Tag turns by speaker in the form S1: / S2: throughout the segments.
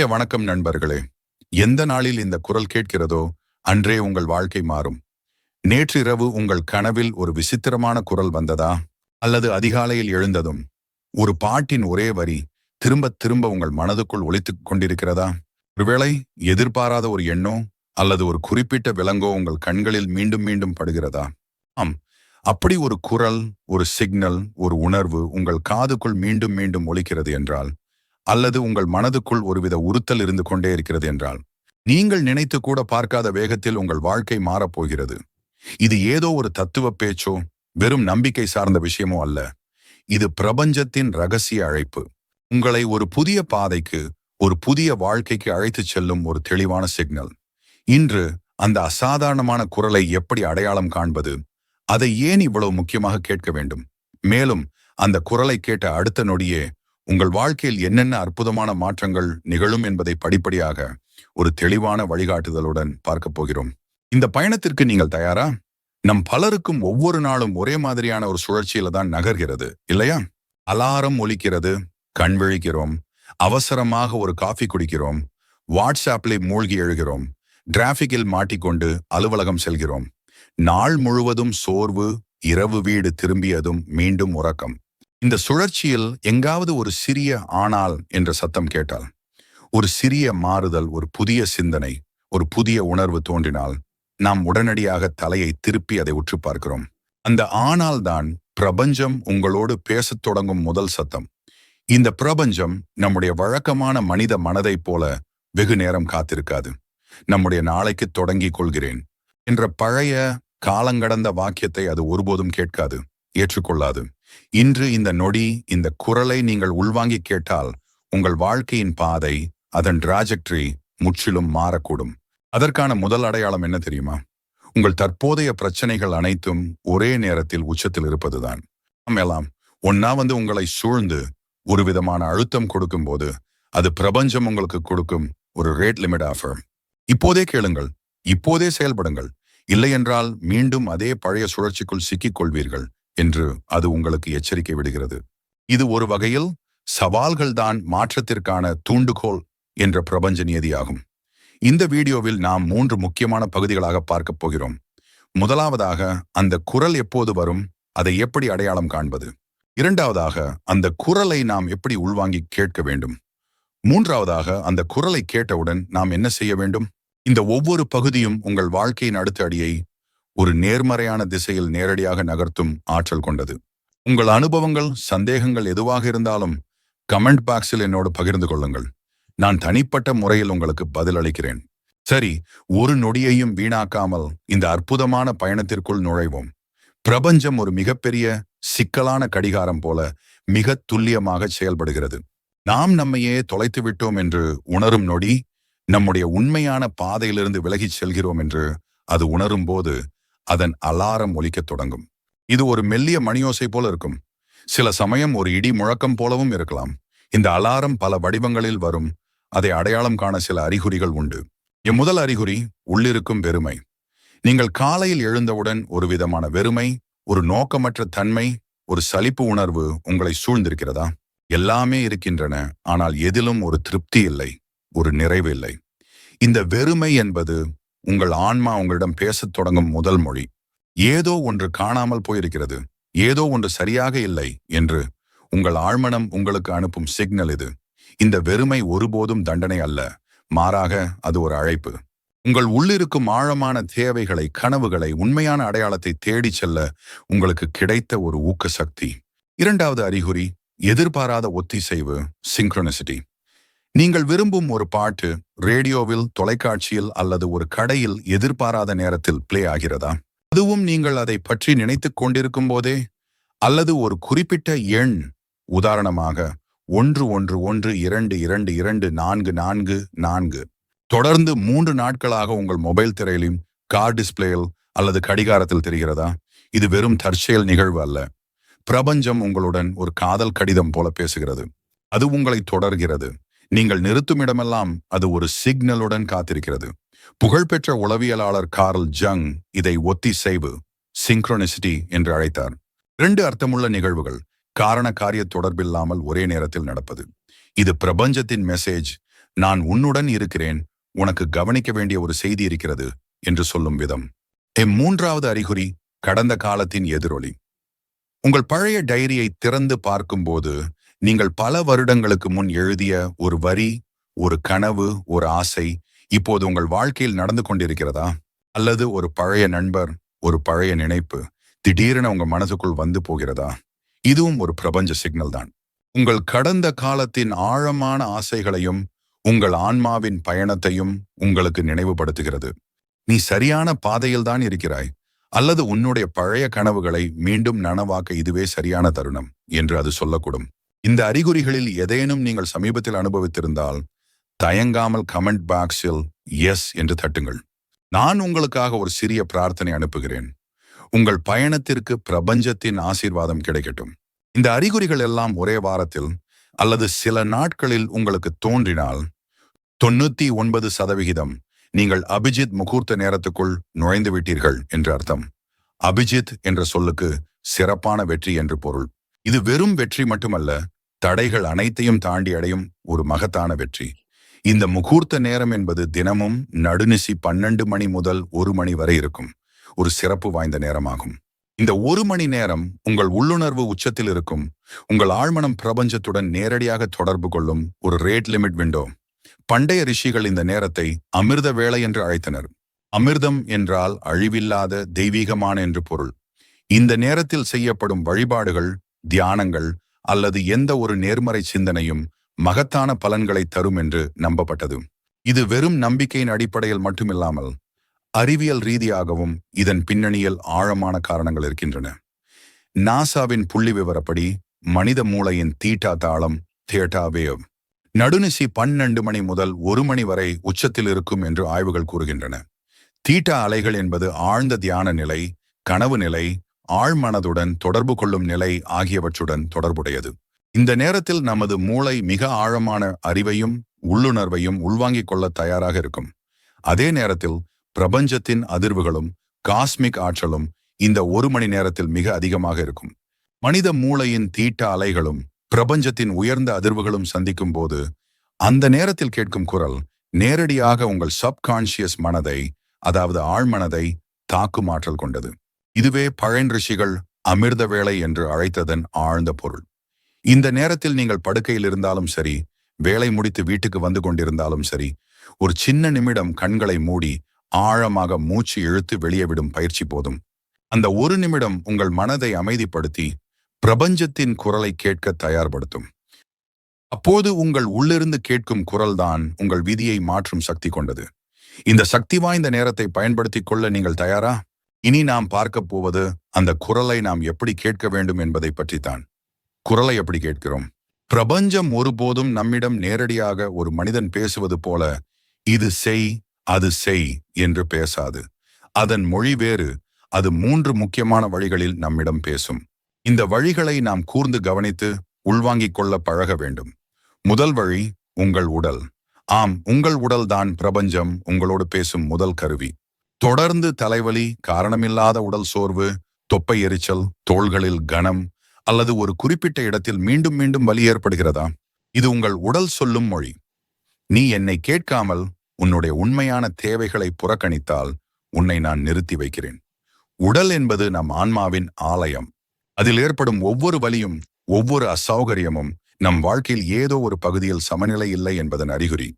S1: இனிய வணக்கம் நண்பர்களே. எந்த நாளில் இந்த குரல் கேட்கிறதோ அன்றே உங்கள் வாழ்க்கை மாறும். நேற்றிரவு உங்கள் கனவில் ஒரு விசித்திரமான குரல் வந்ததா? அல்லது அதிகாலையில் எழுந்ததும் ஒரு பாட்டின் ஒரே வரி திரும்ப திரும்ப உங்கள் மனதுக்குள் ஒலித்துக் கொண்டிருக்கிறதா? ஒருவேளை எதிர்பாராத ஒரு எண்ணோ அல்லது ஒரு குறிப்பிட்ட விலங்கோ உங்கள் கண்களில் மீண்டும் மீண்டும் படுகிறதா? ஆம். அப்படி ஒரு குரல் ஒரு சிக்னல் ஒரு உணர்வு உங்கள் காதுக்குள் மீண்டும் மீண்டும் ஒலிக்கிறது என்றால் அல்லது உங்கள் மனதுக்குள் ஒருவித உறுத்தல் இருந்து கொண்டே இருக்கிறது என்றால் நீங்கள் நினைத்து கூட பார்க்காத வேகத்தில் உங்கள் வாழ்க்கை மாறப்போகிறது இது ஏதோ ஒரு தத்துவ பேச்சோ வெறும் நம்பிக்கை சார்ந்த விஷயமோ அல்ல. இது பிரபஞ்சத்தின் ரகசிய அழைப்பு. உங்களை ஒரு புதிய பாதைக்கு ஒரு புதிய வாழ்க்கைக்கு அழைத்துச் செல்லும் ஒரு தெளிவான சிக்னல் இன்று அந்த அசாதாரணமான குரலை எப்படி அடையாளம் காண்பது அதை ஏன் இவ்வளவு முக்கியமாக கேட்க வேண்டும்? மேலும் அந்த குரலை கேட்ட அடுத்த நொடியே உங்கள் வாழ்க்கையில் என்னென்ன அற்புதமான மாற்றங்கள் நிகழும் என்பதை படிப்படியாக ஒரு தெளிவான வழிகாட்டுதலுடன் பார்க்க போகிறோம். இந்த பயணத்திற்கு நீங்கள் தயாரா? நம் பலருக்கும் ஒவ்வொரு நாளும் ஒரே மாதிரியான ஒரு சுழற்சியில தான் நகர்கிறது இல்லையா? அலாரம் ஒலிக்கிறது கண் விழிக்கிறோம் அவசரமாக ஒரு காஃபி குடிக்கிறோம் வாட்ஸ்ஆப்ல மூழ்கி எழுகிறோம் டிராபிக்கில் மாட்டிக்கொண்டு அலுவலகம் செல்கிறோம். நாள் முழுவதும் சோர்வு இரவு வீடு திரும்பியதும் மீண்டும் உறக்கம். இந்த சுழற்சியில் எங்காவது ஒரு சிறிய ஆனால் என்ற சத்தம் கேட்டால் ஒரு சிறிய மாறுதல் ஒரு புதிய சிந்தனை ஒரு புதிய உணர்வு தோன்றினால் நாம் உடனடியாக தலையை திருப்பி அதை உற்று பார்க்கிறோம். அந்த ஆனால் தான் பிரபஞ்சம் உங்களோடு பேசத் தொடங்கும் முதல் சத்தம். இந்த பிரபஞ்சம் நம்முடைய வழக்கமான மனித மனதைப் போல வெகு நேரம் காத்திருக்காது. நம்முடைய நாளைக்கு தொடங்கிக் கொள்கிறேன் என்ற பழைய காலங்கடந்த வாக்கியத்தை அது ஒருபோதும் கேட்காது ஏற்றுக்கொள்ளாது. இன்று இந்த நொடி இந்த குரலை நீங்கள் உள்வாங்கி கேட்டால் உங்கள் வாழ்க்கையின் பாதை அதன் டிராஜக்டரி முற்றிலும் மாறக்கூடும். அதற்கான முதல் அடையாளம் என்ன தெரியுமா? உங்கள் தற்போதைய பிரச்சனைகள் அனைத்தும் ஒரே நேரத்தில் உச்சத்தில் இருப்பதுதான். எல்லாம் ஒன்னா வந்து உங்களை சூழ்ந்து ஒரு விதமான அழுத்தம் கொடுக்கும் போது அது பிரபஞ்சம் உங்களுக்கு கொடுக்கும் ஒரு ரேட் லிமிட் ஆஃபர் இப்போதே கேளுங்கள் இப்போதே செயல்படுங்கள். இல்லையென்றால் மீண்டும் அதே பழைய சுழற்சிக்குள் சிக்கிக் கொள்வீர்கள். என்று அது உங்களுக்கு எச்சரிக்கை விடுகிறது. இது ஒரு வகையில் சவால்கள் தான் மாற்றத்திற்கான தூண்டுகோல் என்ற பிரபஞ்ச நியதியாகும். இந்த வீடியோவில் நாம் மூன்று முக்கியமான பகுதிகளாக பார்க்கப் போகிறோம். முதலாவதாக அந்த குரல் எப்போது வரும் அதை எப்படி அடையாளம் காண்பது? இரண்டாவதாக அந்த குரலை நாம் எப்படி உள்வாங்கி கேட்க வேண்டும்? மூன்றாவதாக அந்த குரலை கேட்டவுடன் நாம் என்ன செய்ய வேண்டும்? இந்த ஒவ்வொரு பகுதியும் உங்கள் வாழ்க்கையின் அடுத்த அடியை ஒரு நேர்மறையான திசையில் நேரடியாக நகர்த்தும் ஆற்றல் கொண்டது. உங்கள் அனுபவங்கள் சந்தேகங்கள் எதுவாக இருந்தாலும் கமெண்ட் பாக்ஸில் என்னோடு பகிர்ந்து கொள்ளுங்கள். நான் தனிப்பட்ட முறையில் உங்களுக்கு பதிலளிக்கிறேன் சரி ஒரு நொடியையும் வீணாக்காமல் இந்த அற்புதமான பயணத்திற்குள் நுழைவோம். பிரபஞ்சம் ஒரு மிகப்பெரிய சிக்கலான கடிகாரம் போல மிக துல்லியமாக செயல்படுகிறது. நாம் நம்மையே தொலைத்து விட்டோம் என்று உணரும் நொடி நம்முடைய உண்மையான பாதையிலிருந்து விலகிச் செல்கிறோம் என்று அது உணரும் போது அதன் அலாரம் ஒலிக்கத் தொடங்கும். இது ஒரு மெல்லிய மணியோசை போல இருக்கும். சில சமயம் ஒரு இடி முழக்கம் போலவும் இருக்கலாம். இந்த அலாரம் பல வடிவங்களில் வரும். அதை அடையாளம் காண சில அறிகுறிகள் உண்டு. என் முதல் அறிகுறி உள்ளிருக்கும் வெறுமை. நீங்கள் காலையில் எழுந்தவுடன் ஒரு விதமான வெறுமை ஒரு நோக்கமற்ற தன்மை ஒரு சலிப்பு உணர்வு உங்களை சூழ்ந்திருக்கிறதா? எல்லாமே இருக்கின்றன ஆனால் எதிலும் ஒரு திருப்தி இல்லை ஒரு நிறைவு இல்லை. இந்த வெறுமை என்பது உங்கள் ஆன்மா உங்களிடம் பேசத் தொடங்கும் முதல் மொழி. ஏதோ ஒன்று காணாமல் போயிருக்கிறது. ஏதோ ஒன்று சரியாக இல்லை என்று உங்கள் ஆழ்மனம் உங்களுக்கு அனுப்பும் சிக்னல் இது. இந்த வெறுமை ஒருபோதும் தண்டனை அல்ல. மாறாக அது ஒரு அழைப்பு. உங்கள் உள்ளிருக்கும் ஆழமான தேவைகளை கனவுகளை உண்மையான அடையாளத்தை தேடிச் செல்ல உங்களுக்கு கிடைத்த ஒரு ஊக்க சக்தி இரண்டாவது அறிகுறி எதிர்பாராத ஒத்திசைவு சிங்க்ரோனிசிட்டி நீங்கள் விரும்பும் ஒரு பாட்டு ரேடியோவில் தொலைக்காட்சியில் அல்லது ஒரு கடையில் எதிர்பாராத நேரத்தில் பிளே ஆகிறதா? அதுவும் நீங்கள் அதை பற்றி நினைத்துக் கொண்டிருக்கும் போதே அல்லது ஒரு குறிப்பிட்ட எண் உதாரணமாக ஒன்று ஒன்று ஒன்று இரண்டு இரண்டு இரண்டு நான்கு நான்கு நான்கு. தொடர்ந்து மூன்று நாட்களாக உங்கள் மொபைல் திரையிலும் கார் டிஸ்பிளேயில் அல்லது கடிகாரத்தில் தெரிகிறதா? இது வெறும் தற்செயல் நிகழ்வு அல்ல. பிரபஞ்சம் உங்களுடன் ஒரு காதல் கடிதம் போல பேசுகிறது. அது உங்களை தொடர்கிறது. நீங்கள் நிறுத்தும் இடமெல்லாம் அது ஒரு சிக்னலுடன் காத்திருக்கிறது. புகழ்பெற்ற உளவியலாளர் கார்ல் ஜங் இதை ஒத்திசைவு சிங்க்ரோனிசிட்டி என்று அழைத்தார். இரண்டு அர்த்தமுள்ள நிகழ்வுகள் காரண காரிய தொடர்பில்லாமல் ஒரே நேரத்தில் நடப்பது. இது பிரபஞ்சத்தின் மெசேஜ் நான் உன்னுடன் இருக்கிறேன் உனக்கு கவனிக்க வேண்டிய ஒரு செய்தி இருக்கிறது என்று சொல்லும் விதம். எம் மூன்றாவது அறிகுறி கடந்த காலத்தின் எதிரொலி. உங்கள் பழைய டைரியை திறந்து பார்க்கும்போது நீங்கள் பல வருடங்களுக்கு முன் எழுதிய ஒரு வரி ஒரு கனவு ஒரு ஆசை இப்போது உங்கள் வாழ்க்கையில் நடந்து கொண்டிருக்கிறதா? அல்லது ஒரு பழைய நண்பர் ஒரு பழைய நினைப்பு திடீரென உங்க மனசுக்குள் வந்து போகிறதா? இதுவும் ஒரு பிரபஞ்ச சிக்னல் தான். உங்கள் கடந்த காலத்தின் ஆழமான ஆசைகளையும் உங்கள் ஆன்மாவின் பயணத்தையும் உங்களுக்கு நினைவுபடுத்துகிறது. நீ சரியான பாதையில் தான் இருக்கிறாய். அல்லது உன்னுடைய பழைய கனவுகளை மீண்டும் நனவாக்க இதுவே சரியான தருணம் என்று அது சொல்லக்கூடும். இந்த அறிகுறிகளில் எதேனும் நீங்கள் சமீபத்தில் அனுபவித்திருந்தால் தயங்காமல் கமெண்ட் பாக்ஸில் எஸ் என்று தட்டுங்கள். நான் உங்களுக்காக ஒரு சிறிய பிரார்த்தனை அனுப்புகிறேன். உங்கள் பயணத்திற்கு பிரபஞ்சத்தின் ஆசீர்வாதம் கிடைக்கட்டும். இந்த அறிகுறிகள் எல்லாம் ஒரே வாரத்தில் அல்லது சில நாட்களில் உங்களுக்கு தோன்றினால் தொண்ணூத்தி ஒன்பது சதவிகிதம் நீங்கள் அபிஜித் முகூர்த்த நேரத்துக்குள் நுழைந்து விட்டீர்கள் என்று அர்த்தம். அபிஜித் என்ற சொல்லுக்கு சிறப்பான வெற்றி என்று பொருள். இது வெறும் வெற்றி மட்டுமல்ல தடைகள் அனைத்தையும் தாண்டி அடையும் ஒரு மகத்தான வெற்றி. இந்த முகூர்த்த நேரம் என்பது தினமும் நடுநிசி பன்னெண்டு மணி முதல் ஒரு மணி வரை இருக்கும். ஒரு சிறப்பு வாய்ந்த நேரமாகும். இந்த ஒரு மணி நேரம் உங்கள் உள்ளுணர்வு உச்சத்தில் இருக்கும். உங்கள் ஆழ்மனம் பிரபஞ்சத்துடன் நேரடியாக தொடர்பு கொள்ளும் ஒரு ரேட் லிமிட் விண்டோ பண்டைய ரிஷிகள் இந்த நேரத்தை அமிர்த வேளை என்று அழைத்தனர். அமிர்தம் என்றால் அழிவில்லாத தெய்வீகமான என்று பொருள். இந்த நேரத்தில் செய்யப்படும் வழிபாடுகள் தியானங்கள் அல்லது எந்த ஒரு நேர்மறை சிந்தனையும் மகத்தான பலன்களை தரும் என்று நம்பப்பட்டது. இது வெறும் நம்பிக்கையின் அடிப்படையில் மட்டுமில்லாமல் அறிவியல் ரீதியாகவும் இதன் பின்னணியில் ஆழமான காரணங்கள் இருக்கின்றன. நாசாவின் புள்ளி விவரப்படி மனித மூளையின் தீட்டா தாளம் தியேட்டா வேவ் நடுநிசி பன்னெண்டு மணி முதல் ஒரு மணி வரை உச்சத்தில் இருக்கும் என்று ஆய்வுகள் கூறுகின்றன. தீட்டா அலைகள் என்பது ஆழ்ந்த தியான நிலை கனவு நிலை ஆழ்மனதுடன் தொடர்பு கொள்ளும் நிலை ஆகியவற்றுடன் தொடர்புடையது. இந்த நேரத்தில் நமது மூளை மிக ஆழமான அறிவையும் உள்ளுணர்வையும் உள்வாங்கிக் கொள்ள தயாராக இருக்கும். அதே நேரத்தில் பிரபஞ்சத்தின் அதிர்வுகளும் காஸ்மிக் ஆற்றலும் இந்த ஒரு மணி நேரத்தில் மிக அதிகமாக இருக்கும். மனித மூளையின் தீட்ட அலைகளும் பிரபஞ்சத்தின் உயர்ந்த அதிர்வுகளும் சந்திக்கும் போது அந்த நேரத்தில் கேட்கும் குரல் நேரடியாக உங்கள் சப்கான்சியஸ் மனதை அதாவது ஆழ்மனதை தாக்கும் ஆற்றல் கொண்டது. இதுவே பழன் ரிஷிகள் அமிர்த வேளை என்று அழைத்ததன் ஆழ்ந்த பொருள். இந்த நேரத்தில் நீங்கள் படுக்கையில் இருந்தாலும் சரி வேலை முடித்து வீட்டுக்கு வந்து கொண்டிருந்தாலும் சரி ஒரு சின்ன நிமிடம் கண்களை மூடி ஆழமாக மூச்சு இழுத்து வெளியே விடும் பயிற்சி போதும். அந்த ஒரு நிமிடம் உங்கள் மனதை அமைதிப்படுத்தி பிரபஞ்சத்தின் குரலை கேட்க தயார்படுத்தும். அப்போது உங்கள் உள்ளிருந்து கேட்கும் குரல்தான் உங்கள் விதியை மாற்றும் சக்தி கொண்டது. இந்த சக்தி வாய்ந்த நேரத்தை பயன்படுத்திக் கொள்ள நீங்கள் தயாரா? இனி நாம் பார்க்கப் போவது அந்த குரலை நாம் எப்படி கேட்க வேண்டும் என்பதை பற்றித்தான். குரலை எப்படி கேட்கிறோம்? பிரபஞ்சம் ஒருபோதும் நம்மிடம் நேரடியாக ஒரு மனிதன் பேசுவது போல இது செய் அது செய் என்று பேசாது. அதன் மொழி வேறு அது மூன்று முக்கியமான வழிகளில் நம்மிடம் பேசும். இந்த வழிகளை நாம் கூர்ந்து கவனித்து உள்வாங்கிக் கொள்ள பழக வேண்டும். முதல் வழி உங்கள் உடல். ஆம் உங்கள் உடல்தான் பிரபஞ்சம் உங்களோடு பேசும் முதல் கருவி. தொடர்ந்து தலைவலி காரணமில்லாத உடல் சோர்வு தொப்பை எரிச்சல் தோள்களில் கனம் அல்லது ஒரு குறிப்பிட்ட இடத்தில் மீண்டும் மீண்டும் வலி ஏற்படுகிறதா? இது உங்கள் உடல் சொல்லும் மொழி. நீ என்னை கேட்காமல் உன்னுடைய உண்மையான தேவைகளை புறக்கணித்தால் உன்னை நான் நிறுத்தி வைக்கிறேன். உடல் என்பது நம் ஆன்மாவின் ஆலயம். அதில் ஏற்படும் ஒவ்வொரு வலியும் ஒவ்வொரு அசௌகரியமும் நம் வாழ்க்கையில் ஏதோ ஒரு பகுதியில் சமநிலை இல்லை என்பதன் அறிகுறி.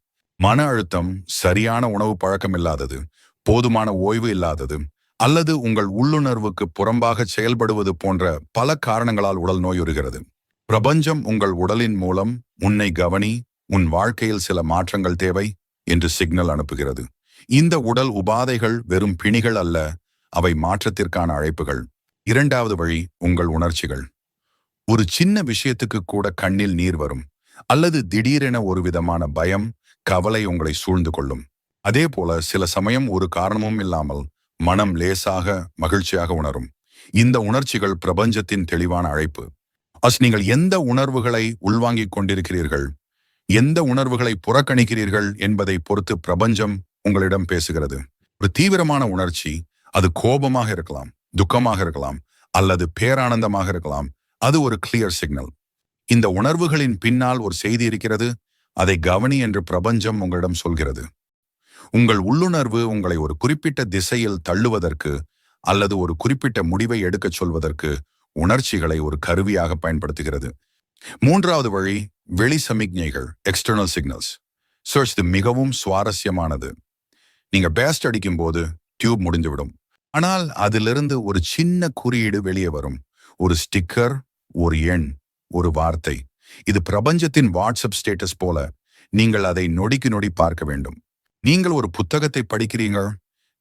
S1: மன அழுத்தம் சரியான உணவு பழக்கம் இல்லாதது போதுமான ஓய்வு இல்லாதது அல்லது உங்கள் உள்ளுணர்வுக்கு புறம்பாக செயல்படுவது போன்ற பல காரணங்களால் உடல் நோயுறுகிறது பிரபஞ்சம் உங்கள் உடலின் மூலம் உன்னை கவனி உன் வாழ்க்கையில் சில மாற்றங்கள் தேவை என்று சிக்னல் அனுப்புகிறது. இந்த உடல் உபாதைகள் வெறும் பிணிகள் அல்ல அவை மாற்றத்திற்கான அழைப்புகள். இரண்டாவது வழி உங்கள் உணர்ச்சிகள். ஒரு சின்ன விஷயத்துக்கு கூட கண்ணில் நீர் வரும் அல்லது திடீரென ஒரு விதமான பயம் கவலை உங்களை சூழ்ந்து கொள்ளும். அதே போல சில சமயம் ஒரு காரணமும் இல்லாமல் மனம் லேசாக மகிழ்ச்சியாக உணரும். இந்த உணர்ச்சிகள் பிரபஞ்சத்தின் தெளிவான அழைப்பு. அஸ் நீங்கள் எந்த உணர்வுகளை உள்வாங்கிக் கொண்டிருக்கிறீர்கள்? எந்த உணர்வுகளை புறக்கணிக்கிறீர்கள் என்பதை பொறுத்து பிரபஞ்சம் உங்களிடம் பேசுகிறது. ஒரு தீவிரமான உணர்ச்சி அது கோபமாக இருக்கலாம் துக்கமாக இருக்கலாம் அல்லது பேரானந்தமாக இருக்கலாம் அது ஒரு கிளியர் சிக்னல் இந்த உணர்வுகளின் பின்னால் ஒரு செய்தி இருக்கிறது அதை கவனி என்று பிரபஞ்சம் உங்களிடம் சொல்கிறது. உங்கள் உள்ளுணர்வு உங்களை ஒரு குறிப்பிட்ட திசையில் தள்ளுவதற்கு அல்லது ஒரு குறிப்பிட்ட முடிவை எடுக்கச் சொல்வதற்கு உணர்ச்சிகளை ஒரு கருவியாக பயன்படுத்துகிறது. மூன்றாவது வழி வெளி சமிக்ஞைகள் எக்ஸ்டர்னல் சிக்னல்ஸ் சர்ச் இது மிகவும் சுவாரஸ்யமானது. நீங்க பேஸ்ட் அடிக்கும் போது டியூப் முடிந்துவிடும். ஆனால் அதிலிருந்து ஒரு சின்ன குறியீடு வெளியே வரும். ஒரு ஸ்டிக்கர் ஒரு எண் ஒரு வார்த்தை. இது பிரபஞ்சத்தின் வாட்ஸ்அப் ஸ்டேட்டஸ் போல நீங்கள் அதை நொடிக்கு நொடி பார்க்க வேண்டும். நீங்கள் ஒரு புத்தகத்தை படிக்கிறீங்கள்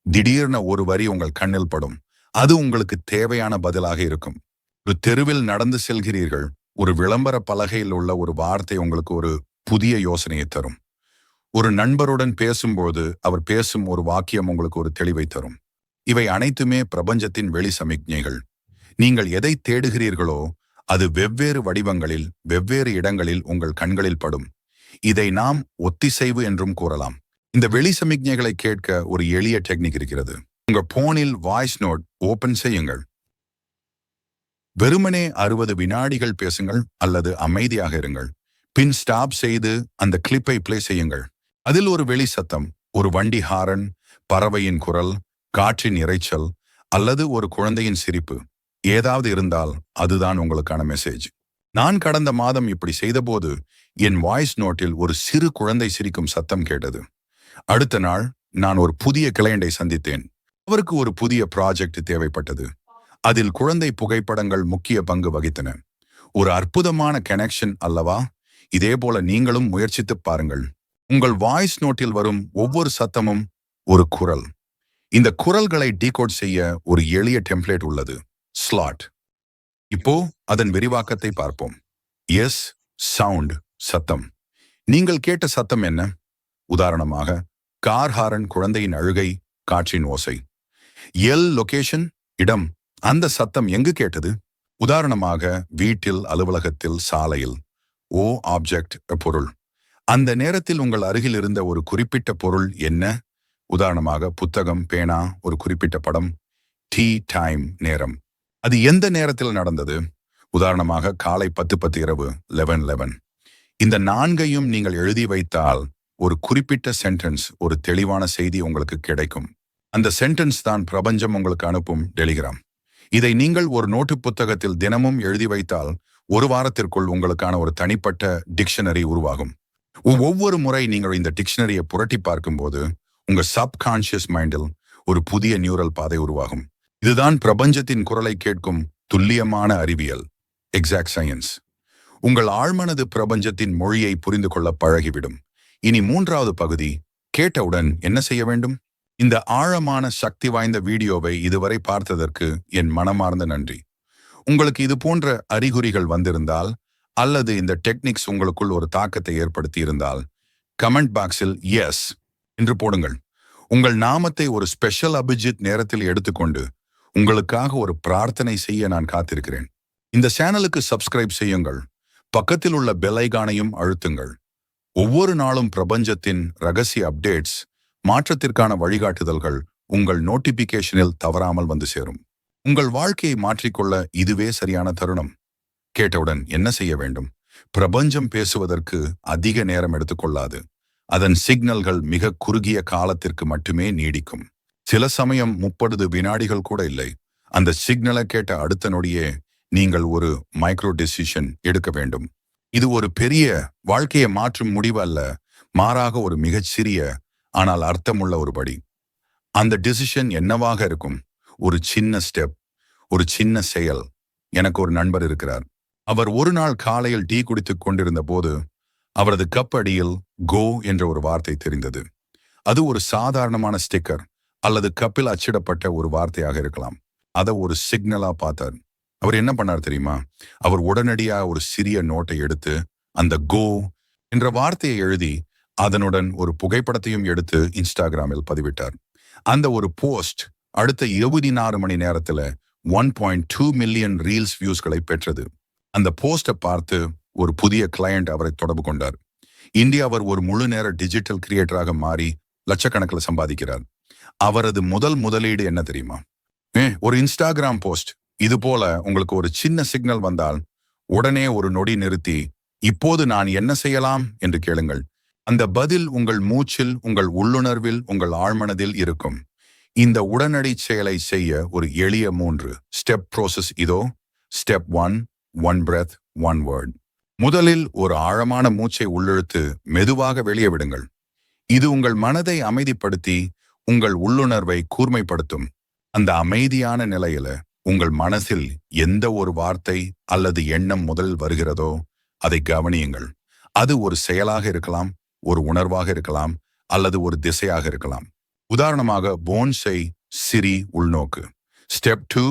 S1: திடீர்னு ஒரு வரி உங்கள் கண்ணில் படும். அது உங்களுக்கு தேவையான பதிலாக இருக்கும். ஒரு தெருவில் நடந்து செல்கிறீர்கள். ஒரு விளம்பர பலகையில் உள்ள ஒரு வார்த்தை உங்களுக்கு ஒரு புதிய யோசனையை தரும். ஒரு நண்பருடன் பேசும்போது அவர் பேசும் ஒரு வாக்கியம் உங்களுக்கு ஒரு தெளிவை தரும். இவை அனைத்துமே பிரபஞ்சத்தின் வெளி சமிக்ஞைகள். நீங்கள் எதை தேடுகிறீர்களோ அது வெவ்வேறு வடிவங்களில் வெவ்வேறு இடங்களில் உங்கள் கண்களில் படும். இதை நாம் ஒத்திசைவு என்றும் கூறலாம். இந்த வெளி சமிக்ஞைகளை கேட்க ஒரு எளிய டெக்னிக் இருக்கிறது. உங்க போனில் வாய்ஸ் நோட் ஓபன் செய்யுங்கள். வெறுமனே அறுபது வினாடிகள் பேசுங்கள் அல்லது அமைதியாக இருங்கள். பின் ஸ்டாப் செய்து அந்த கிளிப்பை பிளே செய்யுங்கள். அதில் ஒரு வெளி சத்தம் ஒரு வண்டி ஹாரன் பறவையின் குரல் காற்றின் இரைச்சல் அல்லது ஒரு குழந்தையின் சிரிப்பு. ஏதாவது இருந்தால் அதுதான் உங்களுக்கான மெசேஜ் நான் கடந்த மாதம் இப்படி செய்தபோது என் வாய்ஸ் நோட்டில் ஒரு சிறு குழந்தை சிரிக்கும் சத்தம் கேட்டது. அடுத்த நாள் நான் ஒரு புதிய கிளையண்டை சந்தித்தேன். அவருக்கு ஒரு புதிய ப்ராஜெக்ட் தேவைப்பட்டது. அதில் குழந்தை புகைப்படங்கள் முக்கிய பங்கு வகித்தன. ஒரு அற்புதமான கனெக்ஷன் அல்லவா? இதே போல நீங்களும் முயற்சித்து பாருங்கள். உங்கள் வாய்ஸ் நோட்டில் வரும் ஒவ்வொரு சத்தமும் ஒரு குரல். இந்த குரல்களை டீகோட் செய்ய ஒரு எளிய டெம்ப்ளேட் உள்ளது. ஸ்லாட் இப்போ அதன் விரிவாக்கத்தை பார்ப்போம். எஸ் சவுண்ட் சத்தம். நீங்கள் கேட்ட சத்தம் என்ன? உதாரணமாக கார் ஹாரன் குழந்தையின் அழுகை காற்றின் ஓசை. எல் லொகேஷன் இடம் அந்த சத்தம் எங்கு கேட்டது? உதாரணமாக வீட்டில் அலுவலகத்தில் சாலையில். ஓ ஆப்ஜெக்ட் பொருள். அந்த நேரத்தில் உங்கள் அருகில் இருந்த ஒரு குறிப்பிட்ட பொருள் என்ன? உதாரணமாக புத்தகம் பேனா ஒரு குறிப்பிட்ட படம். டீ டைம் நேரம். அது எந்த நேரத்தில் நடந்தது? உதாரணமாக காலை பத்து பத்து இரவு லெவன் லெவன். இந்த நான்கையும் நீங்கள் எழுதி வைத்தால் ஒரு குறிப்பிட்ட சென்டென்ஸ் ஒரு தெளிவான செய்தி உங்களுக்கு கிடைக்கும். அந்த சென்டென்ஸ் தான் பிரபஞ்சம் உங்களுக்கு அனுப்பும் டெலிகிராம். இதை நீங்கள் ஒரு நோட்டு புத்தகத்தில் தினமும் எழுதி வைத்தால் ஒரு வாரத்திற்குள் உங்களுக்கான ஒரு தனிப்பட்ட டிக்ஷனரி உருவாகும். ஒவ்வொரு முறை நீங்கள் இந்த டிக்ஷனரியை புரட்டி பார்க்கும்போது உங்க சப்கான்சியஸ் மைண்டில் ஒரு புதிய நியூரல் பாதை உருவாகும். இதுதான் பிரபஞ்சத்தின் குரலை கேட்கும் துல்லியமான அறிவியல் எக்ஸாக்ட் சயின்ஸ் உங்கள் ஆழ்மனது பிரபஞ்சத்தின் மொழியை புரிந்து கொள்ள பழகிவிடும். இனி மூன்றாவது பகுதி கேட்டவுடன் என்ன செய்ய வேண்டும்? இந்த ஆழமான சக்தி வாய்ந்த வீடியோவை இதுவரை பார்த்ததற்கு என் மனமார்ந்த நன்றி. உங்களுக்கு இது போன்ற அறிகுறிகள் வந்திருந்தால் அல்லது இந்த டெக்னிக்ஸ் உங்களுக்குள் ஒரு தாக்கத்தை ஏற்படுத்தி இருந்தால் கமெண்ட் பாக்ஸில் எஸ் என்று போடுங்கள். உங்கள் நாமத்தை ஒரு ஸ்பெஷல் அபிஜித் நேரத்தில் எடுத்துக்கொண்டு உங்களுக்காக ஒரு பிரார்த்தனை செய்ய நான் காத்திருக்கிறேன். இந்த சேனலுக்கு சப்ஸ்கிரைப் செய்யுங்கள். பக்கத்தில் உள்ள பெல்லைகானையும் அழுத்துங்கள். ஒவ்வொரு நாளும் பிரபஞ்சத்தின் ரகசிய அப்டேட்ஸ் மாற்றத்திற்கான வழிகாட்டுதல்கள் உங்கள் நோட்டிபிகேஷனில் தவறாமல் வந்து சேரும். உங்கள் வாழ்க்கையை மாற்றிக்கொள்ள இதுவே சரியான தருணம். கேட்டவுடன் என்ன செய்ய வேண்டும்? பிரபஞ்சம் பேசுவதற்கு அதிக நேரம் எடுத்துக்கொள்ளாது. அதன் சிக்னல்கள் மிக குறுகிய காலத்திற்கு மட்டுமே நீடிக்கும். சில சமயம் முப்பது வினாடிகள் கூட இல்லை. அந்த சிக்னலை கேட்ட அடுத்த நொடியே நீங்கள் ஒரு மைக்ரோ டெசிஷன் எடுக்க வேண்டும். இது ஒரு பெரிய வாழ்க்கையை மாற்றும் முடிவு அல்ல. மாறாக ஒரு மிகச்சிறிய ஆனால் அர்த்தமுள்ள ஒரு படி. அந்த டிசிஷன் என்னவாக இருக்கும்? ஒரு சின்ன ஸ்டெப் ஒரு சின்ன செயல். எனக்கு ஒரு நண்பர் இருக்கிறார். அவர் ஒரு நாள் காலையில் டீ குடித்துக் கொண்டிருந்த போது அவரது கப் அடியில் கோ என்ற ஒரு வார்த்தை தெரிந்தது. அது ஒரு சாதாரணமான ஸ்டிக்கர் அல்லது கப்பில் அச்சிடப்பட்ட ஒரு வார்த்தையாக இருக்கலாம். அதை ஒரு சிக்னலா பார்த்தார். அவர் என்ன பண்ணார் தெரியுமா? அவர் உடனடியா ஒரு சிறிய நோட்டை எடுத்து அந்த கோ என்ற வார்த்தையை எழுதி அதனுடன் ஒரு புகைப்படத்தையும் எடுத்து இன்ஸ்டாகிராமில் பதிவிட்டார். அந்த ஒரு போஸ்ட் அடுத்த இருபத்தி நாலு மணி நேரத்துல one point two million reels வியூஸ்களை பெற்றது. அந்த போஸ்டை பார்த்து ஒரு புதிய கிளையண்ட் அவரை தொடர்பு கொண்டார். இந்தியா அவர் ஒரு முழு நேர டிஜிட்டல் கிரியேட்டராக மாறி லட்சக்கணக்கில் சம்பாதிக்கிறார். அவரது முதல் முதலீடு என்ன தெரியுமா? ஏ ஒரு இன்ஸ்டாகிராம் போஸ்ட். இது போல உங்களுக்கு ஒரு சின்ன சிக்னல் வந்தால் உடனே ஒரு நொடி நிறுத்தி இப்போது நான் என்ன செய்யலாம்? என்று கேளுங்கள். அந்த பதில் உங்கள் மூச்சில் உங்கள் உள்ளுணர்வில் உங்கள் ஆழ்மனதில் இருக்கும். இந்த உடனடி செயலை செய்ய ஒரு எளிய மூன்று. ஸ்டெப் ப்ரோசஸ் இதோ. Step one one breath one word முதலில் ஒரு ஆழமான மூச்சை உள்ளிழுத்து மெதுவாக வெளியே விடுங்கள். இது உங்கள் மனதை அமைதிப்படுத்தி உங்கள் உள்ளுணர்வை கூர்மைப்படுத்தும். அந்த அமைதியான நிலையில உங்கள் மனசில் எந்த ஒரு வார்த்தை அல்லது எண்ணம் முதல் வருகிறதோ அதை கவனியுங்கள். அது ஒரு செயலாக இருக்கலாம் ஒரு உணர்வாக இருக்கலாம் அல்லது ஒரு திசையாக இருக்கலாம். உதாரணமாக போன்சை சிரி உள்நோக்கு. Step two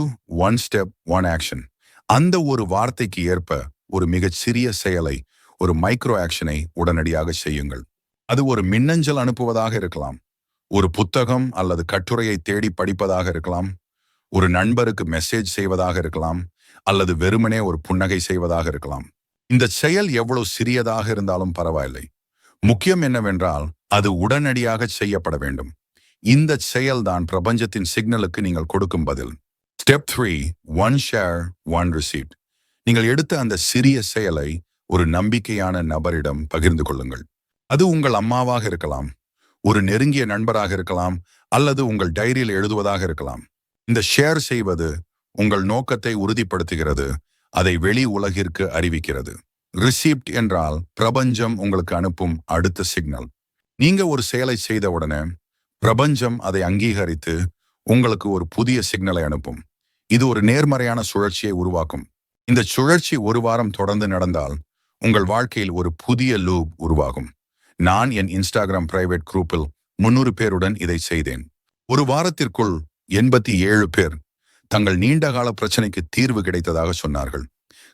S1: one step one action. அந்த ஒரு வார்த்தைக்கு ஏற்ப ஒரு மிகச் சிறிய செயலை ஒரு மைக்ரோ ஆக்ஷனை உடனடியாக செய்யுங்கள். அது ஒரு மின்னஞ்சல் அனுப்புவதாக இருக்கலாம். ஒரு புத்தகம் அல்லது கட்டுரையை தேடி படிப்பதாக இருக்கலாம். ஒரு நண்பருக்கு மெசேஜ் செய்வதாக இருக்கலாம் அல்லது வெறுமனே ஒரு புன்னகை செய்வதாக இருக்கலாம். இந்த செயல் எவ்வளவு சிறியதாக இருந்தாலும் பரவாயில்லை. முக்கியம் என்னவென்றால் அது உடனடியாக செய்யப்பட வேண்டும். இந்த செயல்தான் பிரபஞ்சத்தின் சிக்னலுக்கு நீங்கள் கொடுக்கும் பதில். Step three one share one receipt நீங்கள் எடுத்த அந்த சிறிய செயலை ஒரு நம்பிக்கையான நபரிடம் பகிர்ந்து கொள்ளுங்கள். அது உங்கள் அம்மாவாக இருக்கலாம் ஒரு நெருங்கிய நண்பராக இருக்கலாம் அல்லது உங்கள் டைரியில் எழுதுவதாக இருக்கலாம். இந்த ஷேர் செய்வது உங்கள் நோக்கத்தை உறுதிப்படுத்துகிறது. அதை வெளி உலகிற்கு அறிவிக்கிறது. ரிசீப்ட் என்றால் பிரபஞ்சம் உங்களுக்கு அனுப்பும் அடுத்த சிக்னல் நீங்க ஒரு செயலை செய்த உடனே பிரபஞ்சம் அதை அங்கீகரித்து உங்களுக்கு ஒரு புதிய சிக்னலை அனுப்பும். இது ஒரு நேர்மறையான சுழற்சியை உருவாக்கும். இந்த சுழற்சி ஒரு வாரம் தொடர்ந்து நடந்தால் உங்கள் வாழ்க்கையில் ஒரு புதிய லூப் உருவாகும். நான் என் இன்ஸ்டாகிராம் பிரைவேட் குரூப்பில் முன்னூறு பேருடன் இதை செய்தேன். ஒரு வாரத்திற்குள் எண்பத்தி ஏழு பேர் தங்கள் நீண்டகால பிரச்சனைக்கு தீர்வு கிடைத்ததாக சொன்னார்கள்.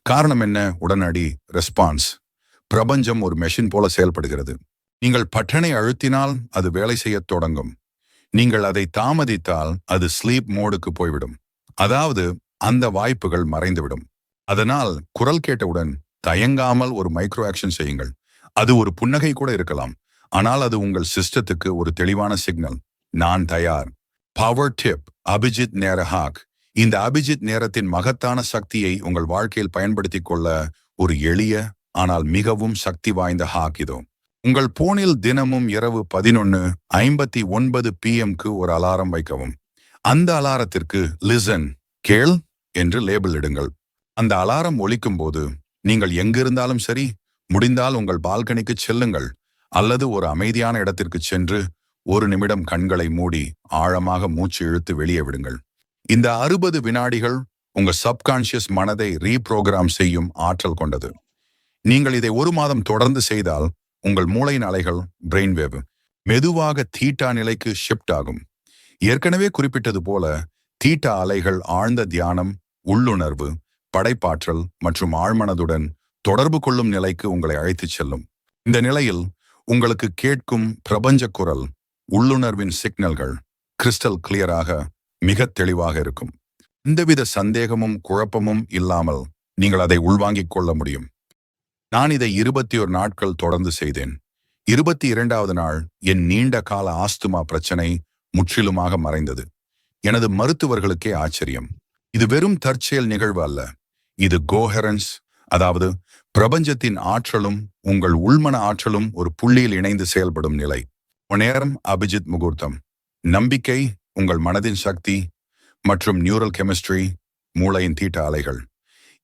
S1: காரணம் என்ன? உடனடி ரெஸ்பான்ஸ். பிரபஞ்சம் ஒரு மெஷின் போல செயல்படுகிறது. நீங்கள் பட்டனை அழுத்தினால் அது வேலை செய்யத் தொடங்கும். நீங்கள் அதை தாமதித்தால் அது ஸ்லீப் மோடுக்கு போய்விடும். அதாவது அந்த வாய்ப்புகள் மறைந்துவிடும். அதனால் குரல் கேட்டவுடன் தயங்காமல் ஒரு மைக்ரோ ஆக்ஷன் செய்யுங்கள். அது ஒரு புன்னகை கூட இருக்கலாம். ஆனால் அது உங்கள் சிஸ்டத்துக்கு ஒரு தெளிவான சிக்னல். நான் தயார். பவர் டிப் அபிஜித் நேர ஹாக் இந்த அபிஜித் நேரத்தின் மகத்தான சக்தியை உங்கள் வாழ்க்கையில் பயன்படுத்திக் கொள்ள ஒரு எளிய ஆனால் மிகவும் சக்தி வாய்ந்த ஹாக் இதோ. உங்கள் போனில் தினமும் இரவு பதினொன்னு ஐம்பத்தி ஒன்பது பிஎம்க்கு ஒரு அலாரம் வைக்கவும். அந்த அலாரத்திற்கு லிசன் கேள் என்று லேபிள் இடுங்கள். அந்த அலாரம் ஒலிக்கும் போது நீங்கள் எங்கிருந்தாலும் சரி முடிந்தால் உங்கள் பால்கனிக்கு செல்லுங்கள் அல்லது ஒரு அமைதியான இடத்திற்கு சென்று ஒரு நிமிடம் கண்களை மூடி ஆழமாக மூச்சு இழுத்து வெளியே விடுங்கள். இந்த அறுபது வினாடிகள் உங்க சப்கான்ஷியஸ் மனதை ரீப்ரோக்ராம் செய்யும் ஆற்றல் கொண்டது. நீங்கள் இதை ஒரு மாதம் தொடர்ந்து செய்தால் உங்கள் மூளையின் அலைகள் பிரெயின் வேவ் மெதுவாக தீட்டா நிலைக்கு ஷிஃப்ட் ஆகும். ஏற்கனவே குறிப்பிட்டது போல தீட்டா அலைகள் ஆழ்ந்த தியானம் உள்ளுணர்வு படைப்பாற்றல் மற்றும் ஆழ்மனதுடன் தொடர்பு கொள்ளும் நிலைக்கு உங்களை அழைத்துச் செல்லும். இந்த நிலையில் உங்களுக்கு கேட்கும் பிரபஞ்ச குரல் உள்ளுணர்வின் சிக்னல்கள் கிறிஸ்டல் கிளியராக மிக தெளிவாக இருக்கும். எந்தவித சந்தேகமும் குழப்பமும் இல்லாமல் நீங்கள் அதை உள்வாங்கிக் கொள்ள முடியும். நான் இதை இருபத்தி ஒரு நாட்கள் தொடர்ந்து செய்தேன். இருபத்தி இரண்டாவது நாள் என் நீண்ட கால ஆஸ்துமா பிரச்சனை முற்றிலுமாக மறைந்தது. எனது மருத்துவர்களுக்கே ஆச்சரியம். இது வெறும் தற்செயல் நிகழ்வு அல்ல. இது கோஹரன்ஸ் அதாவது பிரபஞ்சத்தின் ஆற்றலும் உங்கள் உள்மன ஆற்றலும் ஒரு புள்ளியில் இணைந்து செயல்படும் நிலை. நேரம் அபிஜித் முகூர்த்தம். நம்பிக்கை உங்கள் மனதின் சக்தி மற்றும் நியூரல் கெமிஸ்ட்ரி மூளையின் தீட்ட அலைகள்.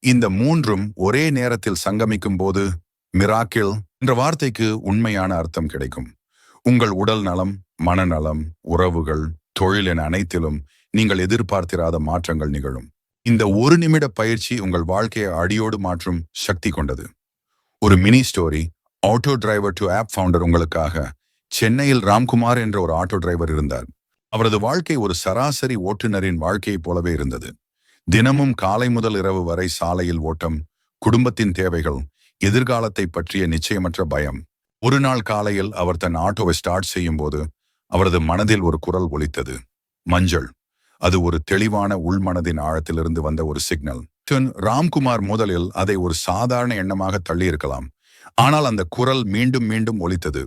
S1: இந்த மூன்றும் ஒரே நேரத்தில் சங்கமிக்கும் போது மிராக்கிள் என்ற வார்த்தைக்கு உண்மையான அர்த்தம் கிடைக்கும். உங்கள் உடல் நலம் மனநலம் உறவுகள் தொழில் என அனைத்திலும் நீங்கள் எதிர்பார்த்திராத மாற்றங்கள் நிகழும். இந்த ஒரு நிமிட பயிற்சி உங்கள் வாழ்க்கையை அடியோடு மாற்றும் சக்தி கொண்டது. ஒரு mini story auto driver to app founder உங்களுக்காக சென்னையில் ராம்குமார் என்ற ஒரு ஆட்டோ டிரைவர் இருந்தார். அவரது வாழ்க்கை ஒரு சராசரி ஓட்டுநரின் வாழ்க்கையைப் போலவே இருந்தது. தினமும் காலை முதல் இரவு வரை சாலையில் ஓட்டம் குடும்பத்தின் தேவைகள் எதிர்காலத்தை பற்றிய நிச்சயமற்ற பயம். ஒரு நாள் காலையில் அவர் தன் ஆட்டோவை ஸ்டார்ட் செய்யும் போது அவரது மனதில் ஒரு குரல் ஒலித்தது. மஞ்சள். அது ஒரு தெளிவான உள்மனதின் ஆழத்திலிருந்து வந்த ஒரு சிக்னல். ராம்குமார் முதலில் அதை ஒரு சாதாரண எண்ணமாக தள்ளியிருக்கலாம். ஆனால் அந்த குரல் மீண்டும் மீண்டும் ஒலித்தது.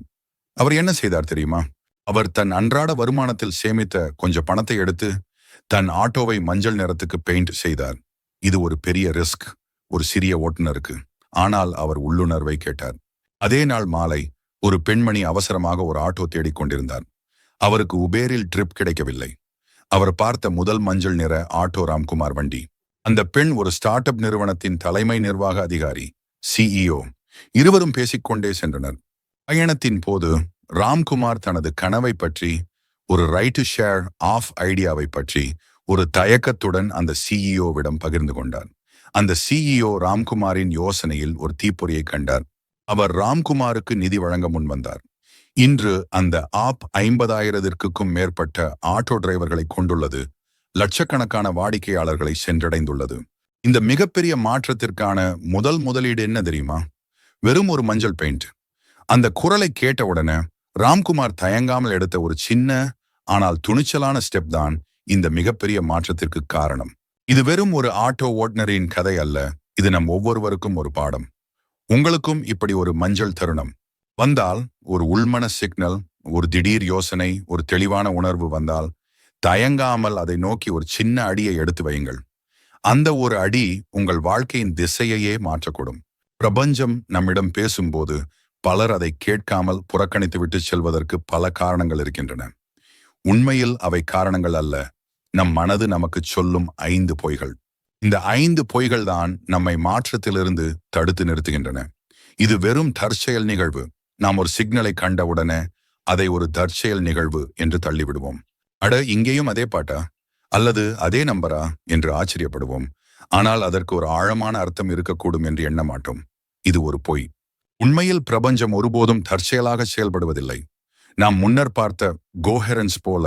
S1: அவர் என்ன செய்தார் தெரியுமா? அவர் தன் அன்றாட வருமானத்தில் சேமித்த கொஞ்சம் பணத்தை எடுத்து தன் ஆட்டோவை மஞ்சள் நிறத்துக்கு பெயிண்ட் செய்தார். இது ஒரு பெரிய ரிஸ்க் ஒரு சிறிய ஓட்டுநருக்கு. ஆனால் அவர் உள்ளுணர்வை கேட்டார். அதே நாள் மாலை ஒரு பெண்மணி அவசரமாக ஒரு ஆட்டோ தேடிக் கொண்டிருந்தார். அவருக்கு உபேரில் ட்ரிப் கிடைக்கவில்லை. அவர் பார்த்த முதல் மஞ்சள் நிற ஆட்டோ ராம்குமார் வண்டி. அந்த பெண் ஒரு ஸ்டார்ட் அப் நிறுவனத்தின் தலைமை நிர்வாக அதிகாரி சிஇஓ இருவரும் பேசிக்கொண்டே சென்றனர். பயணத்தின் போது ராம்குமார் தனது கனவை பற்றி ஒரு ரைட் ஷேர் ஆஃப் ஐடியாவை பற்றி ஒரு தயக்கத்துடன் அந்த சிஇஓவிடம் பகிர்ந்து கொண்டார். அந்த சிஇஓ ராம்குமாரின் யோசனையில் ஒரு தீப்பொறியை கண்டார். அவர் ராம்குமாருக்கு நிதி வழங்க முன்வந்தார் இன்று அந்த ஆப் ஐம்பதாயிரத்திற்கும் மேற்பட்ட ஆட்டோ டிரைவர்களை கொண்டுள்ளது லட்சக்கணக்கான வாடிக்கையாளர்களை சென்றடைந்துள்ளது. இந்த மிகப்பெரிய மாற்றத்திற்கான முதல் முதலீடு என்ன தெரியுமா? வெறும் ஒரு மஞ்சள் பெயிண்ட் அந்த குரலை கேட்ட உடனே ராம்குமார் தயங்காமல் எடுத்த ஒரு சின்ன ஆனால் துணிச்சலான ஸ்டெப் தான் இந்த மிகப்பெரிய மாற்றத்திற்கு காரணம். இது வெறும் ஒரு ஆட்டோ ஓட்டுநரின் கதை அல்ல இது நம் ஒவ்வொருவருக்கும் ஒரு பாடம். உங்களுக்கும் இப்படி ஒரு மஞ்சள் தருணம். வந்தால் ஒரு உள்மன சிக்னல் ஒரு திடீர் யோசனை ஒரு தெளிவான உணர்வு வந்தால் தயங்காமல் அதை நோக்கி ஒரு சின்ன அடியை எடுத்து வையுங்கள். அந்த ஒரு அடி உங்கள் வாழ்க்கையின் திசையையே மாற்றக்கூடும். பிரபஞ்சம் நம்மிடம் பேசும்போது பலர் அதை கேட்காமல் புறக்கணித்து விட்டு செல்வதற்கு பல காரணங்கள் இருக்கின்றன. உண்மையில் அவை காரணங்கள் அல்ல. நம் மனது நமக்கு சொல்லும் ஐந்து பொய்கள். இந்த ஐந்து பொய்கள் தான் நம்மை மாற்றத்திலிருந்து தடுத்து நிறுத்துகின்றன. இது வெறும் தற்செயல் நிகழ்வு. நாம் ஒரு சிக்னலை கண்டவுடனே அதை ஒரு தற்செயல் நிகழ்வு என்று தள்ளிவிடுவோம். அட இங்கேயும் அதே பாட்டா? அல்லது அதே நம்பரா? என்று ஆச்சரியப்படுவோம். ஆனால் அதற்கு ஒரு ஆழமான அர்த்தம் இருக்கக்கூடும் என்று எண்ண மாட்டோம். இது ஒரு பொய். உண்மையில் பிரபஞ்சம் ஒருபோதும் தற்செயலாக செயல்படுவதில்லை. நாம் முன்னர் பார்த்த கோஹெரன்ஸ் போல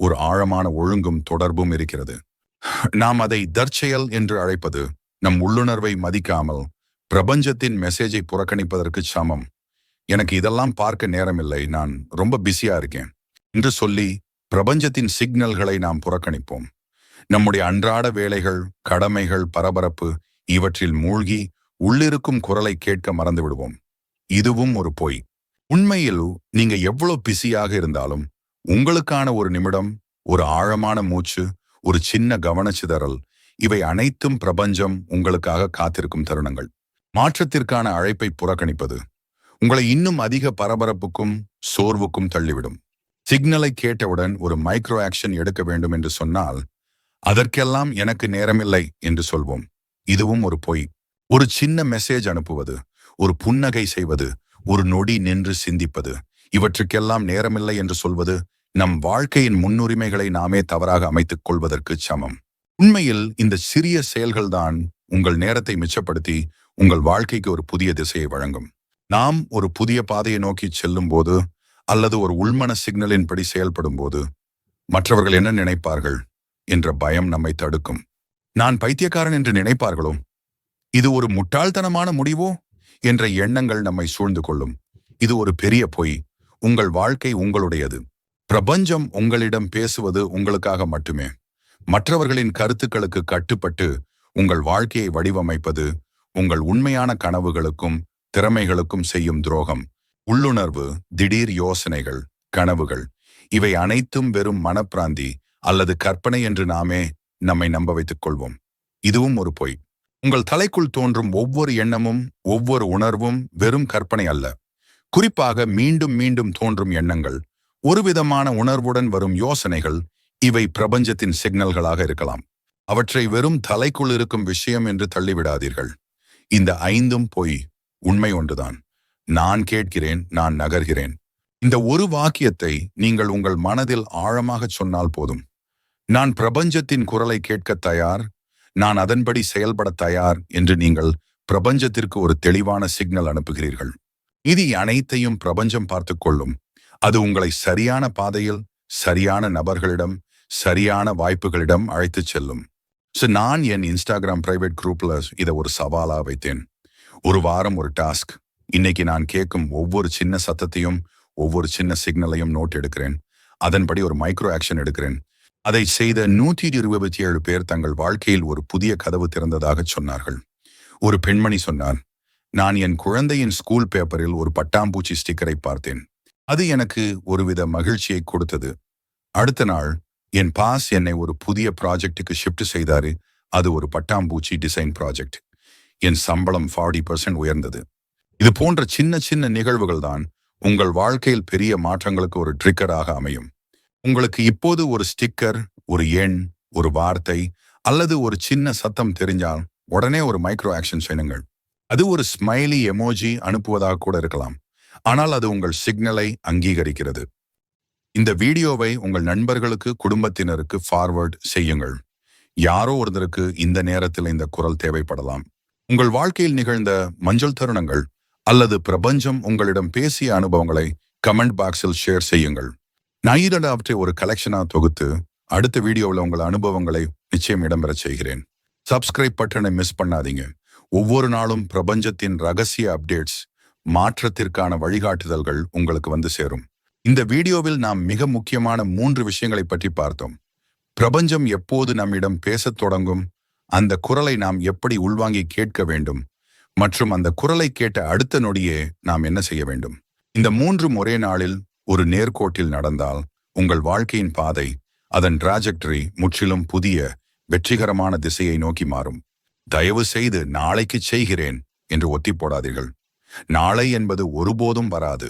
S1: ஒரு ஆழமான ஒழுங்கும் தொடர்பும் இருக்கிறது. நாம் அதை தற்செயல் என்று அழைப்பது நம் உள்ளுணர்வை மதிக்காமல் பிரபஞ்சத்தின் மெசேஜை புறக்கணிப்பதற்கு சமம். எனக்கு இதெல்லாம் பார்க்க நேரமில்லை. நான் ரொம்ப பிஸியா இருக்கேன். என்று சொல்லி பிரபஞ்சத்தின் சிக்னல்களை நாம் புறக்கணிப்போம். நம்முடைய அன்றாட வேலைகள் கடமைகள் பரபரப்பு இவற்றில் மூழ்கி உள்ளிருக்கும் குரலை கேட்க மறந்து விடுவோம் இதுவும் ஒரு பொய். உண்மையில் நீங்க எவ்வளவு பிஸியாக இருந்தாலும் உங்களுக்கான ஒரு நிமிடம் ஒரு ஆழமான மூச்சு ஒரு சின்ன கவனச்சிதறல் இவை அனைத்தும் பிரபஞ்சம் உங்களுக்காக காத்திருக்கும் தருணங்கள். மாற்றத்திற்கான அழைப்பை புறக்கணிப்பது உங்களை இன்னும் அதிக பரபரப்புக்கும் சோர்வுக்கும் தள்ளிவிடும். சிக்னலை கேட்டவுடன் ஒரு மைக்ரோ ஆக்ஷன் எடுக்க வேண்டும் என்று சொன்னால் அதற்கெல்லாம் எனக்கு நேரமில்லை என்று சொல்வோம். இதுவும் ஒரு பொய். ஒரு சின்ன மெசேஜ் அனுப்புவது ஒரு புன்னகை செய்வது ஒரு நொடி நின்று சிந்திப்பது. இவற்றுக்கெல்லாம் நேரமில்லை என்று சொல்வது நம் வாழ்க்கையின் முன்னுரிமைகளை நாமே தவறாக அமைத்துக் கொள்வதற்கு சமம். உண்மையில் இந்த சிறிய செயல்கள்தான் உங்கள் நேரத்தை மிச்சப்படுத்தி உங்கள் வாழ்க்கைக்கு ஒரு புதிய திசையை வழங்கும். நாம் ஒரு புதிய பாதையை நோக்கி செல்லும் போது அல்லது ஒரு உள்மன சிக்னலின் படி செயல்படும் போது மற்றவர்கள் என்ன நினைப்பார்கள் என்ற பயம் நம்மை தடுக்கும். நான் பைத்தியக்காரன் என்று நினைப்பார்களோ? இது ஒரு முட்டாள்தனமான முடிவோ? என்ற எண்ணங்கள் நம்மை சூழ்ந்து கொள்ளும். இது ஒரு பெரிய பொய். உங்கள் வாழ்க்கை உங்களுடையது. பிரபஞ்சம் உங்களிடம் பேசுவது உங்களுக்காக மட்டுமே. மற்றவர்களின் கருத்துக்களுக்கு கட்டுப்பட்டு உங்கள் வாழ்க்கையை வடிவமைப்பது உங்கள் உண்மையான கனவுகளுக்கும் திறமைகளுக்கும் செய்யும் துரோகம். உள்ளுணர்வு திடீர் யோசனைகள் கனவுகள். இவை அனைத்தும் வெறும் மனப்பிராந்தி அல்லது கற்பனை என்று நாமே நம்மை நம்ப வைத்துக் கொள்வோம். இதுவும் ஒரு பொய். உங்கள் தலைக்குள் தோன்றும் ஒவ்வொரு எண்ணமும் ஒவ்வொரு உணர்வும் வெறும் கற்பனை அல்ல. குறிப்பாக மீண்டும் மீண்டும் தோன்றும் எண்ணங்கள் ஒருவிதமான உணர்வுடன் வரும் யோசனைகள் இவை பிரபஞ்சத்தின் சிக்னல்களாக இருக்கலாம். அவற்றை வெறும் தலைக்குள் இருக்கும் விஷயம் என்று தள்ளிவிடாதீர்கள். இந்த ஐந்தும் பொய் உண்மை ஒன்றுதான். நான் கேட்கிறேன் நான் நகர்கிறேன். இந்த ஒரு வாக்கியத்தை நீங்கள் உங்கள் மனதில் ஆழமாகச் சொன்னால் போதும். நான் பிரபஞ்சத்தின் குரலை கேட்க தயார் நான் அதன்படி செயல்பட தயார் என்று நீங்கள் பிரபஞ்சத்திற்கு ஒரு தெளிவான சிக்னல் அனுப்புகிறீர்கள். இது அனைத்தையும் பிரபஞ்சம் பார்த்து கொள்ளும். அது உங்களை சரியான பாதையில் சரியான நபர்களிடம் சரியான வாய்ப்புகளிடம் அழைத்துச் செல்லும். ஸோ நான் என் இன்ஸ்டாகிராம் பிரைவேட் குரூப்ல இதை ஒரு சவாலா வைத்தேன். ஒரு வாரம் ஒரு டாஸ்க். இன்னைக்கு நான் கேட்கும் ஒவ்வொரு சின்ன சத்தத்தையும் ஒவ்வொரு சின்ன சிக்னலையும் நோட் எடுக்கிறேன். அதன்படி ஒரு மைக்ரோ ஆக்ஷன் எடுக்கிறேன். அதை செய்த நூற்றி இருபத்தி ஏழு பேர் தங்கள் வாழ்க்கையில் ஒரு புதிய கதவு திறந்ததாக சொன்னார்கள். ஒரு பெண்மணி சொன்னார் நான் என் குழந்தையின் ஸ்கூல் பேப்பரில் ஒரு பட்டாம்பூச்சி ஸ்டிக்கரை பார்த்தேன். அது எனக்கு ஒருவித மகிழ்ச்சியை கொடுத்தது. அடுத்த நாள் என் பாஸ் என்னை ஒரு புதிய ப்ராஜெக்டுக்கு ஷிஃப்ட் செய்தாரு. அது ஒரு பட்டாம்பூச்சி டிசைன் ப்ராஜெக்ட் என் சம்பளம் ஃபார்ட்டி பர்சன்ட் உயர்ந்தது. இது போன்ற சின்ன சின்ன நிகழ்வுகள் தான் உங்கள் வாழ்க்கையில் பெரிய மாற்றங்களுக்கு ஒரு ட்ரிக்கராக அமையும். உங்களுக்கு இப்போது ஒரு ஸ்டிக்கர் ஒரு எண் ஒரு வார்த்தை அல்லது ஒரு சின்ன சத்தம் தெரிஞ்சால் உடனே ஒரு மைக்ரோ ஆக்ஷன் செய்யுங்கள். அது ஒரு ஸ்மைலி எமோஜி அனுப்புவதாக கூட இருக்கலாம். ஆனால் அது உங்கள் சிக்னலை அங்கீகரிக்கிறது. இந்த வீடியோவை உங்கள் நண்பர்களுக்கு குடும்பத்தினருக்கு ஃபார்வர்ட் செய்யுங்கள். யாரோ ஒருத்தருக்கு இந்த நேரத்தில் இந்த குரல் தேவைப்படலாம். உங்கள் வாழ்க்கையில் நிகழ்ந்த மஞ்சள் தருணங்கள் அல்லது பிரபஞ்சம் உங்களிடம் பேசிய அனுபவங்களை கமெண்ட் பாக்ஸில் ஷேர் செய்யுங்கள். நான் இதனவற்றை ஒரு கலெக்ஷனா தொகுத்து அடுத்த வீடியோவில் உங்கள் அனுபவங்களை நிச்சயம் இடம்பெறச் செய்கிறேன். சப்ஸ்கிரைப் பட்டனை மிஸ் பண்ணாதீங்க. ஒவ்வொரு நாளும் பிரபஞ்சத்தின் ரகசிய அப்டேட்ஸ் மாற்றத்திற்கான வழிகாட்டுதல்கள் உங்களுக்கு வந்து சேரும். இந்த வீடியோவில் நாம் மிக முக்கியமான மூன்று விஷயங்களை பற்றி பார்த்தோம். பிரபஞ்சம் எப்போது நம்மிடம் பேசத் தொடங்கும் அந்த குரலை நாம் எப்படி உள்வாங்கி கேட்க வேண்டும் மற்றும் அந்த குரலை கேட்ட அடுத்த நொடியே நாம் என்ன செய்ய வேண்டும். இந்த மூன்றும் ஒரே நாளில் ஒரு நேர்கோட்டில் நடந்தால் உங்கள் வாழ்க்கையின் பாதை அதன் டிராஜக்டரி முற்றிலும் புதிய வெற்றிகரமான திசையை நோக்கி மாறும். தயவு செய்து நாளைக்கு செய்கிறேன் என்று ஒத்தி போடாதீர்கள் நாளை என்பது ஒருபோதும் வராது.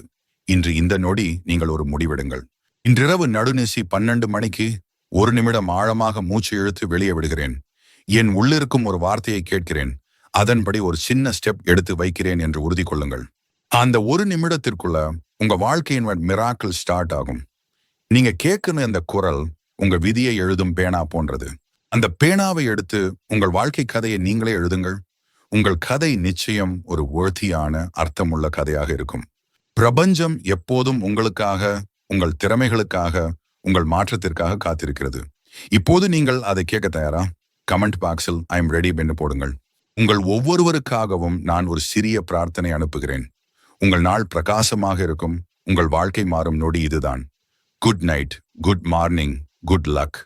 S1: இன்று இந்த நொடி நீங்கள் ஒரு முடிவெடுங்கள். இன்றிரவு நடுநிசி பன்னெண்டு மணிக்கு ஒரு நிமிடம் ஆழமாக மூச்சு இழுத்து வெளியே விடுகிறேன். என் உள்ளிருக்கும் ஒரு வார்த்தையை கேட்கிறேன். அதன்படி ஒரு சின்ன ஸ்டெப் எடுத்து வைக்கிறேன் என்று உறுதி கொள்ளுங்கள் அந்த ஒரு நிமிடத்திற்குள்ள உங்க வாழ்க்கையின் மிராக்கிள் ஸ்டார்ட் ஆகும். நீங்க கேட்குன அந்த குரல் உங்க விதியை எழுதும் பேனா போன்றது. அந்த பேனாவை எடுத்து உங்கள் வாழ்க்கை கதையை நீங்களே எழுதுங்கள். உங்கள் கதை நிச்சயம் ஒரு ஒழுத்தியான அர்த்தமுள்ள கதையாக இருக்கும். பிரபஞ்சம் எப்போதும் உங்களுக்காக உங்கள் திறமைகளுக்காக உங்கள் மாற்றத்திற்காக காத்திருக்கிறது. இப்போது நீங்கள் அதை கேட்க தயாரா? கமெண்ட் பாக்ஸில் ஐ எம் ரெடி என்று போடுங்கள். உங்கள் ஒவ்வொருவருக்காகவும் நான் ஒரு சிறிய பிரார்த்தனை அனுப்புகிறேன். உங்கள் நாள் பிரகாசமாக இருக்கும். உங்கள் வாழ்க்கை மாறும் நொடி இதுதான். Good night good morning good luck